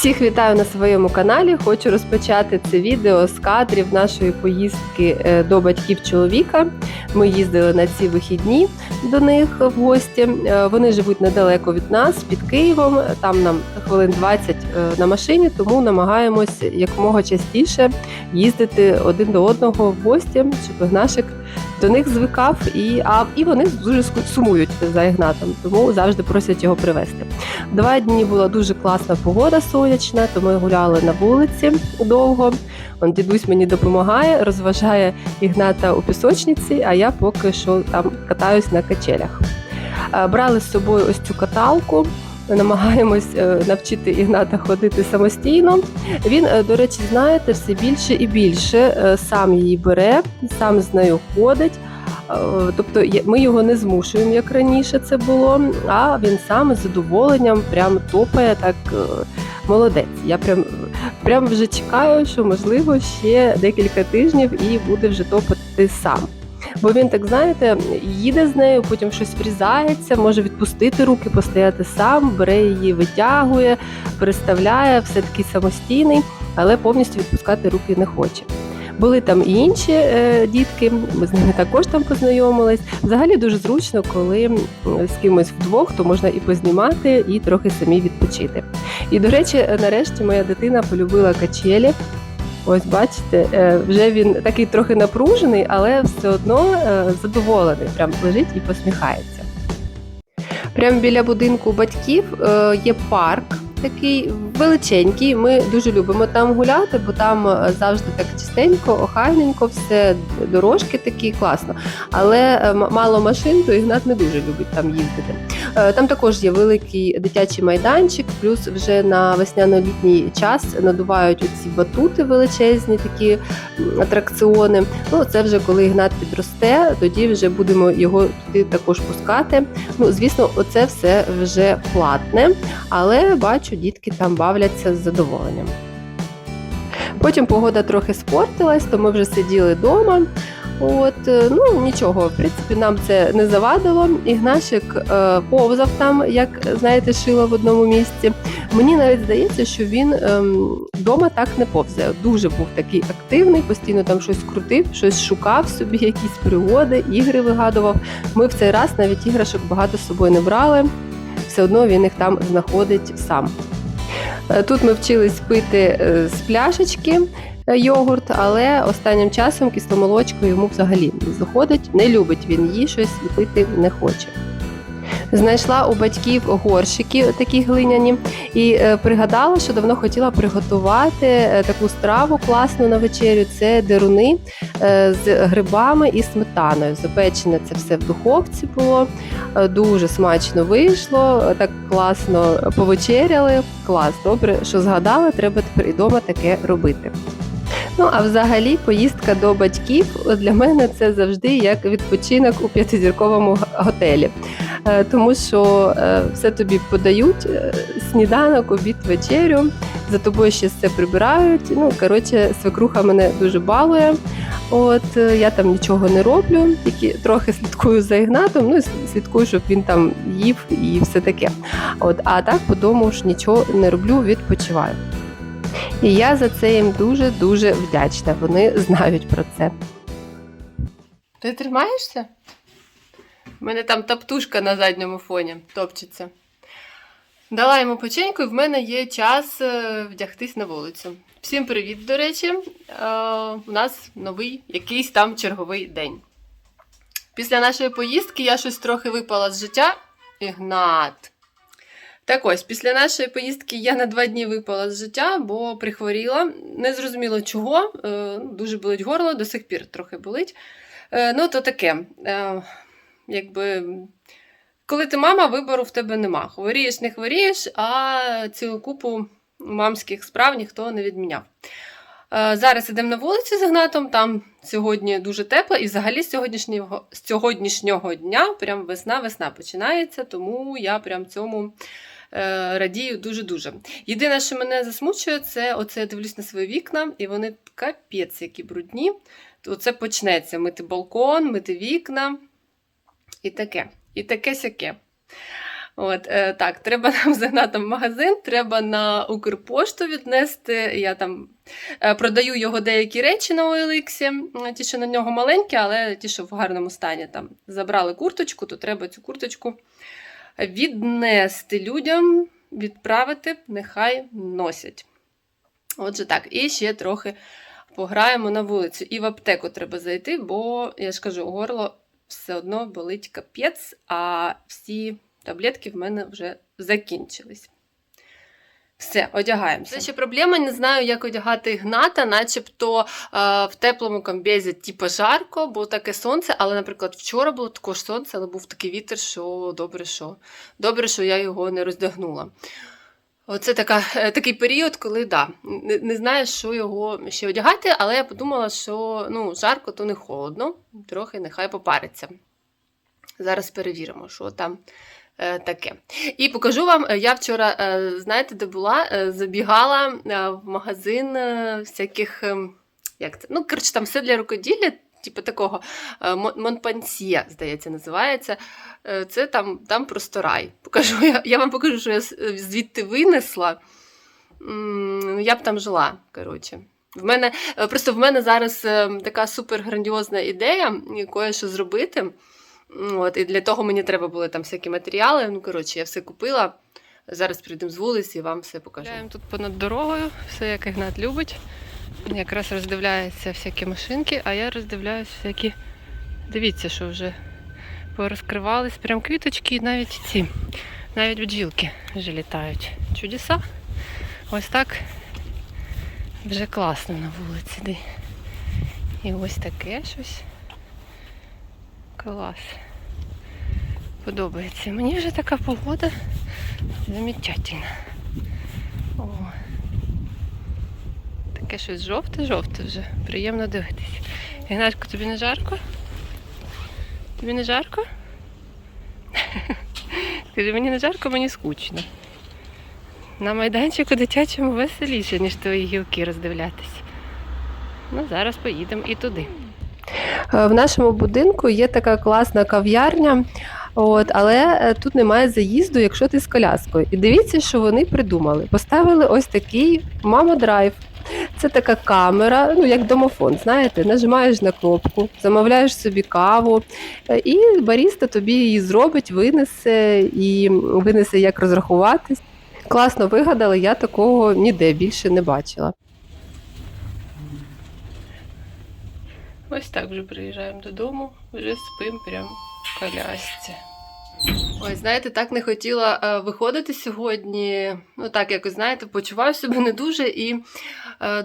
Всіх вітаю на своєму каналі. Хочу розпочати це відео з кадрів нашої поїздки е, до батьків чоловіка. Ми їздили на ці вихідні до них в гості. Е, Вони живуть недалеко від нас, під Києвом. Там нам хвилин 20 е, на машині, тому намагаємось якомога частіше їздити один до одного в гості, щоб Ігнашик до них звикав, і, а, і вони дуже сумують за Ігнатом, тому завжди просять його привезти. Два дні була дуже класна погода сонячна, то ми гуляли на вулиці довго. Он дідусь мені допомагає, розважає Ігната у пісочниці, а я поки що там катаюсь на качелях. Е, Брали з собою ось цю каталку. Намагаємось е, навчити Ігната ходити самостійно. Він, е, до речі, знаєте, все більше і більше е, сам її бере, сам з нею ходить. Тобто ми його не змушуємо, як раніше це було, а він сам з задоволенням прям топає так молодець. Я прям, прям вже чекаю, що можливо ще декілька тижнів і буде вже топати сам. Бо він так знаєте, їде з нею, потім щось врізається, може відпустити руки, постояти сам, бере її, витягує, переставляє, все таки самостійний, але повністю відпускати руки не хоче. Були там і інші е, дітки, ми з ними також там познайомились. Взагалі дуже зручно, коли з кимось вдвох, то можна і познімати, і трохи самі відпочити. І до речі, нарешті моя дитина полюбила качелі. Ось бачите, е, вже він такий трохи напружений, але все одно е, задоволений. Прям лежить і посміхається. Прямо біля будинку батьків е, є парк. Такий величенький. Ми дуже любимо там гуляти, бо там е, завжди так чистенько, охайненько, все дорожки такі класно. Але е, мало машин, то Ігнат не дуже любить там їздити. Е, Там також є великий дитячий майданчик, плюс вже на весняно-літній час надувають оці батути величезні, такі атракціони. Ну це вже коли Ігнат підросте, тоді вже будемо його туди також пускати. Ну звісно, оце все вже платне, але бачу, дітки там бавляться з задоволенням. Потім погода трохи спортилась, то ми вже сиділи вдома. От, е, ну нічого, в принципі, нам це не завадило. Ігнашик е, повзав там, як знаєте, шило в одному місці. Мені навіть здається, що він ем, вдома так не повзає. Дуже був такий активний, постійно там щось крутив, щось шукав собі, якісь пригоди, ігри вигадував. Ми в цей раз навіть іграшок багато з собою не брали. Все одно він їх там знаходить сам. Е, Тут ми вчились пити е, з пляшечки е, йогурт, але останнім часом кисломолочко йому взагалі не заходить, не любить він її щось пити не хоче. Знайшла у батьків горщики такі глиняні і е, пригадала, що давно хотіла приготувати е, таку страву класну на вечерю. Це деруни е, з грибами і сметаною. Запечене це все в духовці було. Дуже смачно вийшло, так класно повечеряли. Клас, добре, що згадали, треба тепер і вдома таке робити. Ну а взагалі, поїздка до батьків для мене це завжди як відпочинок у п'ятизірковому готелі. Е, Тому що е, все тобі подають е, сніданок, обід, вечерю. За тобою ще все прибирають. Ну коротше, свекруха мене дуже балує. От я там нічого не роблю, тільки трохи слідкую за Ігнатом. Ну і слідкую, щоб він там їв і все таке. От, а так по дому ж нічого не роблю, відпочиваю. І я за це їм дуже дуже вдячна. Вони знають про це. Ти тримаєшся? У мене там таптушка на задньому фоні топчеться. Дала йому печеньку, і в мене є час е, вдягтись на вулицю. Всім привіт, до речі. Е, У нас новий якийсь там черговий день. Після нашої поїздки я щось трохи випала з життя. Ігнат. Так ось, після нашої поїздки я на два дні випала з життя, бо прихворіла. Не зрозуміло чого. е, Дуже болить горло, до сих пір трохи болить. Ну, то таке. Якби, коли ти мама, вибору в тебе нема. Хворієш, не хворієш, а цілу купу мамських справ ніхто не відміняв. Е, Зараз ідемо на вулицю з Ігнатом, там сьогодні дуже тепло, і взагалі з сьогоднішнього, з сьогоднішнього дня прям весна-весна починається, тому я прям цьому е, радію дуже-дуже. Єдине, що мене засмучує, це оце я дивлюсь на свої вікна, і вони капець, які брудні. Оце почнеться мити балкон, мити вікна і таке. І таке сяке. От, е, так, треба нам загнати в магазин, треба на Укрпошту віднести. Я там е, продаю його деякі речі на OLX, ті, що на нього маленькі, але ті, що в гарному стані. Там забрали курточку, то треба цю курточку віднести людям, відправити, нехай носять. Отже, так, і ще трохи пограємо на вулицю. І в аптеку треба зайти, бо я ж кажу, горло все одно болить капець, а всі таблетки в мене вже закінчились. Все, одягаємося. Це ще проблема, не знаю, як одягати Ігната, начебто е, в теплому комбезі, типу жарко, бо таке сонце, але, наприклад, вчора було також сонце, але був такий вітер, що добре, що добре, що я його не роздягнула. Оце така, е, такий період, коли да, не, не знаєш, що його ще одягати, але я подумала, що ну, жарко, то не холодно, трохи нехай попариться. Зараз перевіримо, що там е, таке. І покажу вам, е, я вчора, е, знаєте, де була, Е, забігала е, в магазин е, всяких, е, як це? Ну, коротше, там все для рукоділля, типу такого е, Монпансьє, здається, називається. Е, Це там, там просто рай. Покажу, я, я вам покажу, що я звідти винесла. Я б там жила, коротше. В мене, е, просто в мене зараз е, така супер грандіозна ідея, якою що зробити. От, і для того мені треба були там всякі матеріали. Ну, коротше, я все купила. Зараз прийдемо з вулиці і вам все покажу. Гуляємо тут понад дорогою, все як Ігнат любить. Якраз роздивляється всякі машинки, а я роздивляюсь всякі. Дивіться, що вже порозкривались прям квіточки, і навіть ці, навіть бджілки вже літають. Чудеса. Ось так вже класно на вулиці. І ось таке щось. Клас. Подобається. Мені вже така погода замечательна. Таке щось жовте-жовте вже. Приємно дивитися. Ігнатко, тобі не жарко? Тобі не жарко? Скажи, мені не жарко, мені скучно. На майданчику дитячому веселіше, ніж твої гілки роздивлятися. Ну, зараз поїдемо і туди. Е, В нашому будинку є така класна кав'ярня, от, але е, тут немає заїзду, якщо ти з коляскою. І дивіться, що вони придумали. Поставили ось такий мамодрайв. Це така камера, ну як домофон, знаєте, нажимаєш на кнопку, замовляєш собі каву, е, і баріста тобі її зробить, винесе і винесе, як розрахуватись. Класно вигадали, я такого ніде більше не бачила. Ось так вже приїжджаємо додому, вже спимо прямо в колясці. Ой, знаєте, так не хотіла е, виходити сьогодні. Ну так, якось, знаєте, почуваю себе не дуже і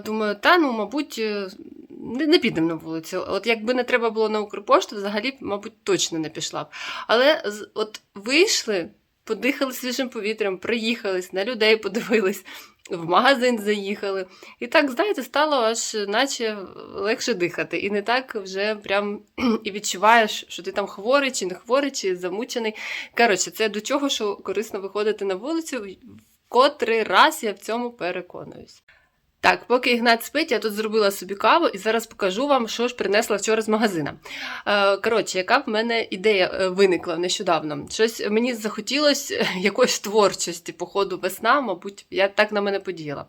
думаю, та ну, мабуть, е, не, не підемо на вулицю. От якби не треба було на Укрпошту, взагалі, мабуть, точно не пішла б. Але от вийшли, подихали свіжим повітрям, проїхались, на людей подивились, в магазин заїхали. І так, знаєте, стало аж наче легше дихати. І не так вже прям і відчуваєш, що ти там хворий, чи не хворий, чи замучений. Коротше, це до чого, що корисно виходити на вулицю, в котрий раз я в цьому переконуюсь. Так, поки Ігнат спить, я тут зробила собі каву і зараз покажу вам, що ж принесла вчора з магазина. Е, коротше, яка в мене ідея е, виникла нещодавно. Щось мені захотілося е, якоїсь творчості, походу весна, мабуть, я так на мене подіяла.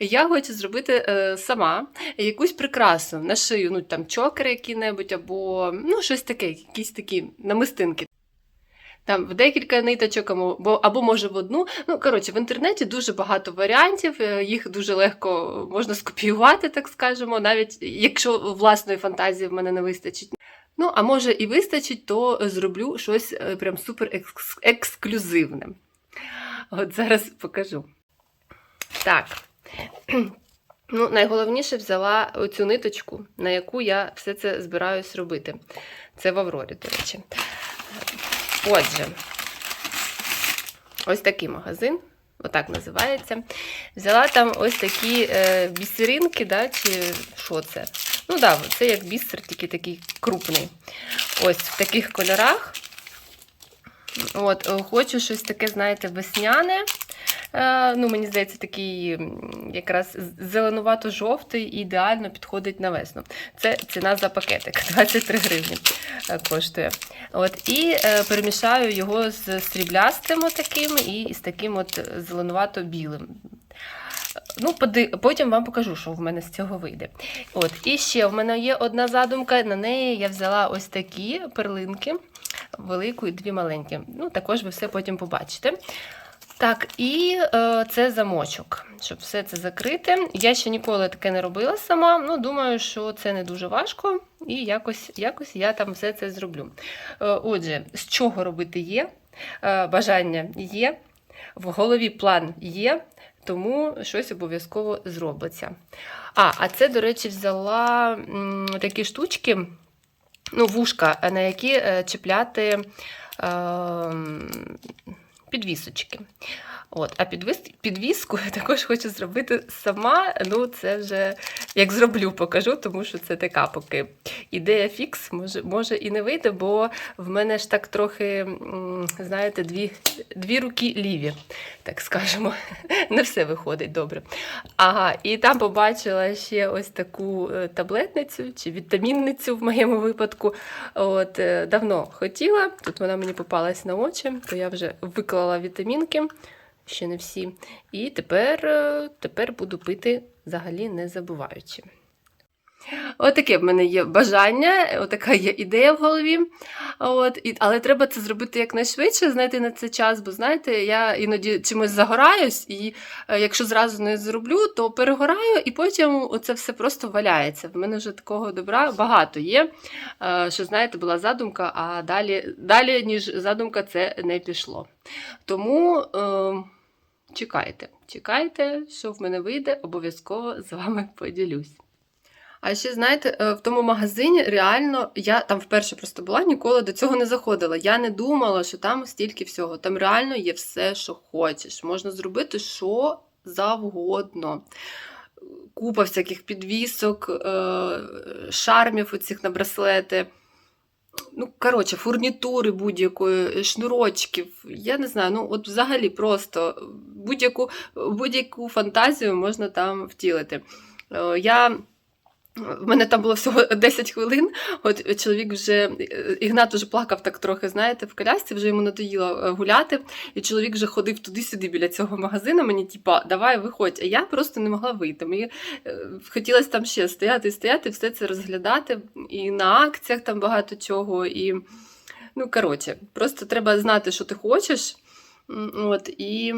Я хочу зробити сама якусь прикрасу на шию, ну там чокери які-небудь, або ну, щось таке, якісь такі намистинки. Там в декілька ниточок, або, або може в одну. Ну, коротше, в інтернеті дуже багато варіантів, е, їх дуже легко можна скопіювати, так скажемо, навіть якщо власної фантазії в мене не вистачить. Ну, а може і вистачить, то зроблю щось е, прям супер екс- ексклюзивне. От зараз покажу. Так. Ну, найголовніше взяла оцю ниточку, на яку я все це збираюсь робити. Це в Аврорі, до речі. Отже, ось такий магазин, отак називається. Взяла там ось такі е, бісеринки, да, чи що це? Ну так, да, це як бісер, тільки такий крупний. Ось в таких кольорах. От, е, хочу щось таке, знаєте, весняне. Е, ну, мені здається, такий якраз зеленувато-жовтий і ідеально підходить на весну. Це ціна за пакетик 23 гривні е, коштує. От, і е, перемішаю його з сріблястим таким і з таким от зеленувато-білим. Ну, потім вам покажу, що в мене з цього вийде. От, і ще в мене є одна задумка. На неї я взяла ось такі перлинки, велику і дві маленькі. Ну, також ви все потім побачите. Так, і е, це замочок, щоб все це закрити. Я ще ніколи таке не робила сама. Ну, думаю, що це не дуже важко, і якось, якось я там все це зроблю. Е, отже, з чого робити є, е, бажання є, в голові план є, тому щось обов'язково зробиться. А, а це, до речі, взяла м, такі штучки, ну, вушка, на які е, чіпляти. Е, підвісочки. От, а підвіс, підвіску я також хочу зробити сама. Ну, це вже як зроблю, покажу, тому що це така поки ідея фікс, може, може і не вийде, бо в мене ж так трохи, знаєте, дві, дві руки ліві, так скажемо. Не все виходить добре. Ага, і там побачила ще ось таку е, таблетницю чи вітамінницю в моєму випадку. От, е, давно хотіла, тут вона мені попалась на очі, то я вже виклала вітамінки, ще не всі. І тепер, е, тепер буду пити взагалі не забуваючи. Отаке в мене є бажання, отака є ідея в голові. От, і, але треба це зробити якнайшвидше, знайти на це час, бо знаєте, я іноді чимось загораюсь, і е, якщо зразу не зроблю, то перегораю, і потім це все просто валяється. В мене вже такого добра багато є. Е, що, знаєте, була задумка, а далі, далі ніж задумка, це не пішло. Тому е, чекайте, чекайте, що в мене вийде, обов'язково з вами поділюсь. А ще, знаєте, е, в тому магазині реально я там вперше просто була, ніколи до цього не заходила. Я не думала, що там стільки всього. Там реально є все, що хочеш. Можна зробити що завгодно. Купа всяких підвісок, е, шармів оцих на браслети. Ну, коротше, фурнітури будь-якої, шнурочків. Я не знаю, ну от взагалі просто будь-яку будь-яку фантазію можна там втілити. Е, Я в мене там було всього 10 хвилин. От чоловік вже Ігнат вже плакав так трохи, знаєте, в колясці, вже йому надоїло е, гуляти. І чоловік вже ходив туди-сюди біля цього магазину. Мені, типа, давай виходь. А я просто не могла вийти. Мені е, хотілося там ще стояти стояти, все це розглядати. І на акціях там багато чого. І, ну, коротше, просто треба знати, що ти хочеш. От, і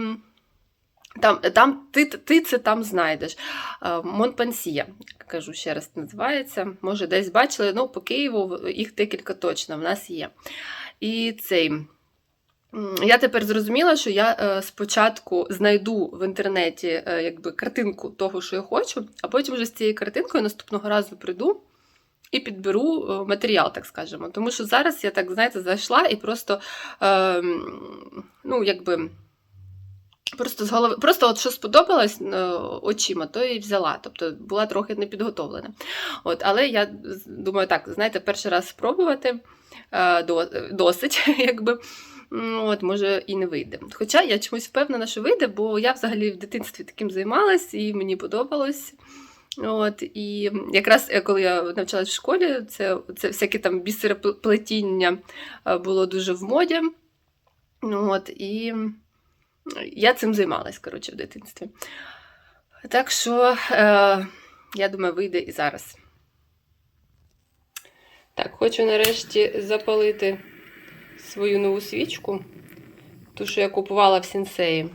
там, там ти, ти це там знайдеш. Е, Монпансія, кажу ще раз, називається. Може, десь бачили, ну, по Києву їх декілька точно в нас є. І цей. Я тепер зрозуміла, що я е, спочатку знайду в інтернеті е, якби, картинку того, що я хочу, а потім вже з цією картинкою наступного разу прийду і підберу матеріал, так скажемо. Тому що зараз я так, знаєте, зайшла і просто, е, ну, якби. Просто з голови, просто от що сподобалось е, очима, то і взяла. Тобто була трохи непідготовлена. От, але я думаю, так, знаєте, перший раз спробувати е, досить, якби. От, може, і не вийде. Хоча я чомусь впевнена, що вийде, бо я взагалі в дитинстві таким займалась і мені подобалось. От, і якраз е, коли я навчалась в школі, це, це всяке там бісероплетіння е, було дуже в моді. От, і я цим займалась, коротше, в дитинстві. Так що, е, я думаю, вийде і зараз. Так, хочу нарешті запалити свою нову свічку, ту, що я купувала в сінсеї.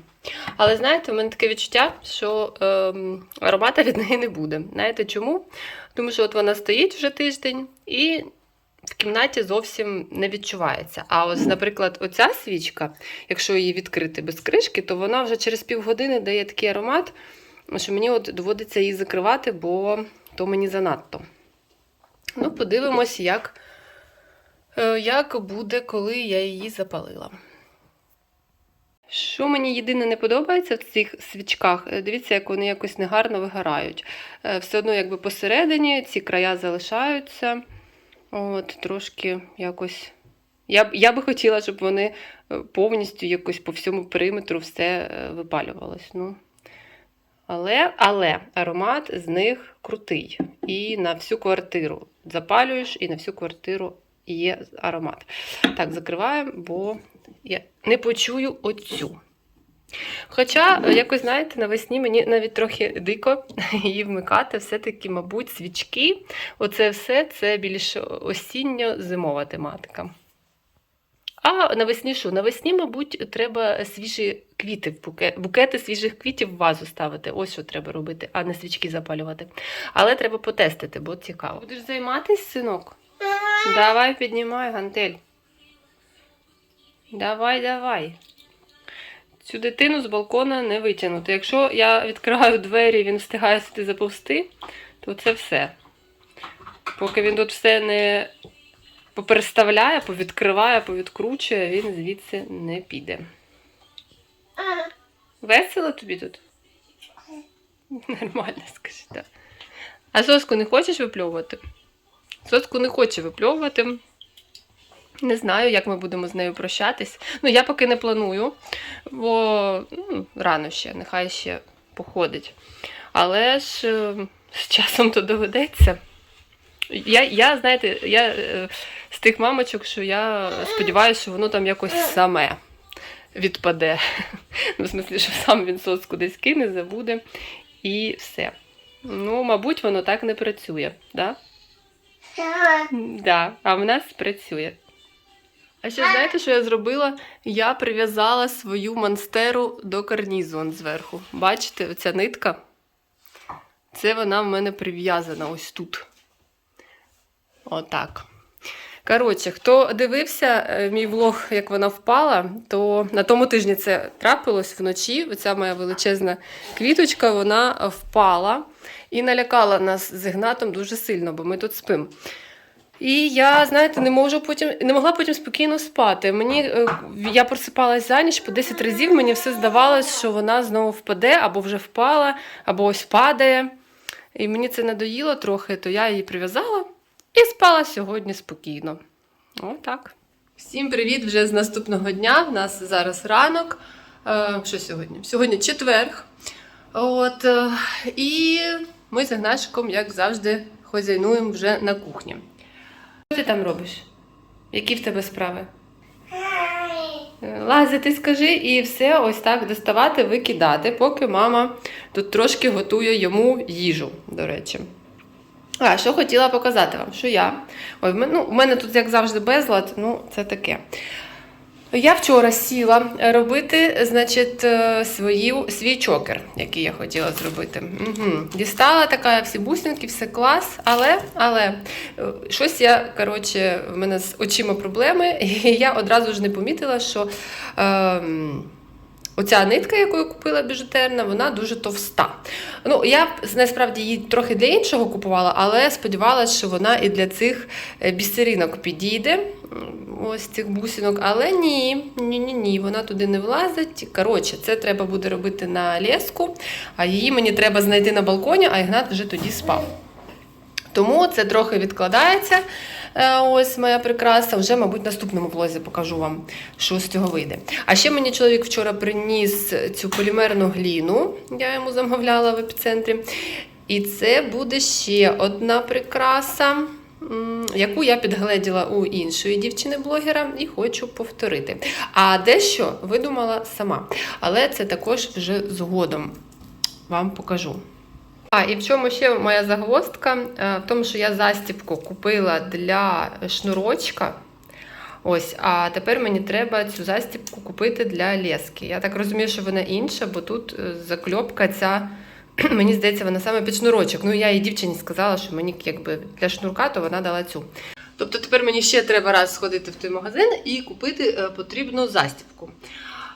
Але знаєте, в мене таке відчуття, що ем, аромата від неї не буде. Знаєте чому? Тому що от вона стоїть вже тиждень і в кімнаті зовсім не відчувається. А ось, наприклад, оця свічка, якщо її відкрити без кришки, то вона вже через півгодини дає такий аромат, що мені от доводиться її закривати, бо то мені занадто. Ну, подивимось, як, е, як буде, коли я її запалила. Що мені єдине не подобається в цих свічках, е, дивіться, як вони якось негарно вигорають. Е, Все одно, якби посередині ці края залишаються. От, трошки якось Я, я би хотіла, щоб вони е, повністю якось по всьому периметру все е, випалювалось. Ну. Але, але аромат з них крутий. І на всю квартиру запалюєш, і на всю квартиру є аромат. Так, закриваємо, бо я не почую оцю. Хоча, е, якось, знаєте, навесні мені навіть трохи дико її вмикати, все-таки, мабуть, свічки. Оце все це більш осінньо-зимова тематика. А навесні що? Навесні, мабуть, треба свіжі квіти в букет, букети свіжих квітів в вазу ставити. Ось що треба робити, а не свічки запалювати. Але треба потестити, бо цікаво. Будеш займатися, синок? Давай піднімай гантель. Давай, давай. Цю дитину з балкона не витягнути. Якщо я відкриваю двері, він встигає сюди заповзти, то це все. Поки він тут все не попереставляє, повідкриває, повідкручує, він звідси не піде. Весело тобі тут? Нормально, скажи, так. А соску не хочеш випльовувати? Соску не хоче випльовувати. Не знаю, як ми будемо з нею прощатись. Ну, я поки не планую, бо ну, рано ще, нехай ще походить. Але ж е, з часом то доведеться. Я, я знаєте, я е, з тих мамочок, що я сподіваюся, що воно там якось саме відпаде. Ну, в смислі, що сам він соску десь кине, забуде і все. Ну, мабуть, воно так не працює, да? Да, а в нас працює. А ще знаєте, що я зробила? Я прив'язала свою монстеру до карнізу он зверху. Бачите, оця нитка? Це вона в мене прив'язана ось тут. Отак. Коротше, хто дивився е, мій влог, як вона впала, то на тому тижні це трапилось вночі. Оця моя величезна квіточка, вона впала і налякала нас з Ігнатом дуже сильно, бо ми тут спимо. І я, знаєте, не можу потім, не могла потім спокійно спати. Мені е, я просипалась за ніч по 10 разів. Мені все здавалось, що вона знову впаде, або вже впала, або ось падає. І мені це надоїло трохи, то я її прив'язала і спала сьогодні спокійно. Отак. Всім привіт вже з наступного дня. У нас зараз ранок. Е, що сьогодні? Сьогодні четверг. От, е, і ми з Ігнашиком, як завжди, хозяйнуємо вже на кухні. Що ти там робиш? Які в тебе справи? Лазити, скажи, і все ось так доставати, викидати, поки мама тут трошки готує йому їжу, до речі. А, що хотіла показати вам, що я. Ой, ну, в мене тут, як завжди, безлад, ну, це таке. Я вчора сіла робити, значить, свої, свій чокер, який я хотіла зробити. Угу. Дістала така всі бусинки, все клас, але, але е, щось я, коротше, в мене з очима проблеми, і я одразу ж не помітила, що. Е, Оця нитка, яку я купила біжутерна, вона дуже товста. Ну, я насправді її трохи для іншого купувала, але сподівалася, що вона і для цих е, бісеринок підійде. Ось цих бусинок. Але ні, ні, ні, ні, вона туди не влазить. Коротше, це треба буде робити на леску, а її мені треба знайти на балконі, а Ігнат вже тоді спав. Тому це трохи відкладається. Е, Ось моя прикраса. Вже, мабуть, в наступному влозі покажу вам, що з цього вийде. А ще мені чоловік вчора приніс цю полімерну гліну, я йому замовляла в епіцентрі. І це буде ще одна прикраса, яку я підгледіла у іншої дівчини-блогера і хочу повторити. А дещо видумала сама. Але це також вже згодом вам покажу. А, і в чому ще моя загвоздка? Е, В тому, що я застібку купила для шнурочка. Ось, а тепер мені треба цю застібку купити для лески. Я так розумію, що вона інша, бо тут е, закльопка ця, мені здається, вона саме під шнурочок. Ну, я їй дівчині сказала, що мені якби для шнурка, то вона дала цю. Тобто тепер мені ще треба раз сходити в той магазин і купити е, потрібну застібку.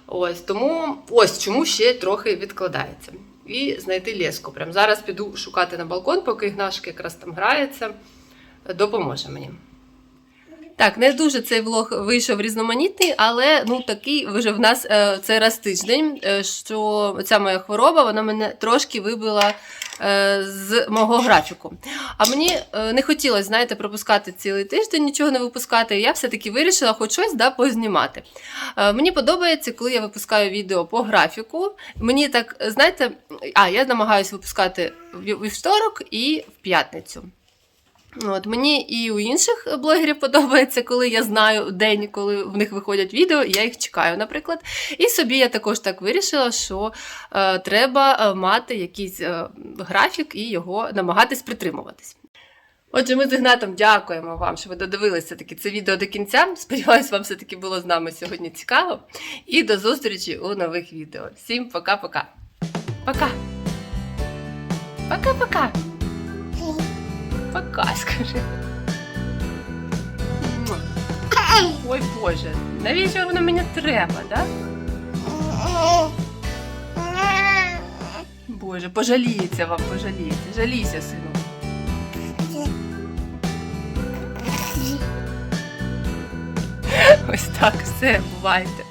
Ось тому ось чому ще трохи відкладається. І знайти леску. Прям зараз піду шукати на балкон, поки Ігнашка якраз там грається. Допоможе мені. Так, не дуже цей влог вийшов різноманітний, але ну такий вже в нас е, цей раз тиждень, е, що ця моя хвороба вона мене трошки вибила е, з мого графіку. А мені не хотілося, знаєте, пропускати цілий тиждень, нічого не випускати. Я все-таки вирішила хоч щось да, познімати. Мені подобається, коли я випускаю відео по графіку. Мені так, знаєте, а я намагаюся випускати вівторок і в п'ятницю. От, мені і у інших блогерів подобається, коли я знаю день, коли в них виходять відео, я їх чекаю, наприклад. І собі я також так вирішила, що е, треба е, мати якийсь е, графік і його намагатись притримуватись. Отже, ми з Ігнатом дякуємо вам, що ви додивилися таки це відео до кінця. Сподіваюсь, вам все-таки було з нами сьогодні цікаво. І до зустрічі у нових відео. Всім пока-пока. Пока. Пока-пока. Пока, скажи. Ой Боже, навіщо воно мені треба, да? Боже, пожаліється вам, пожаліється. Жалійся, сину. Ось так, все, бувайте.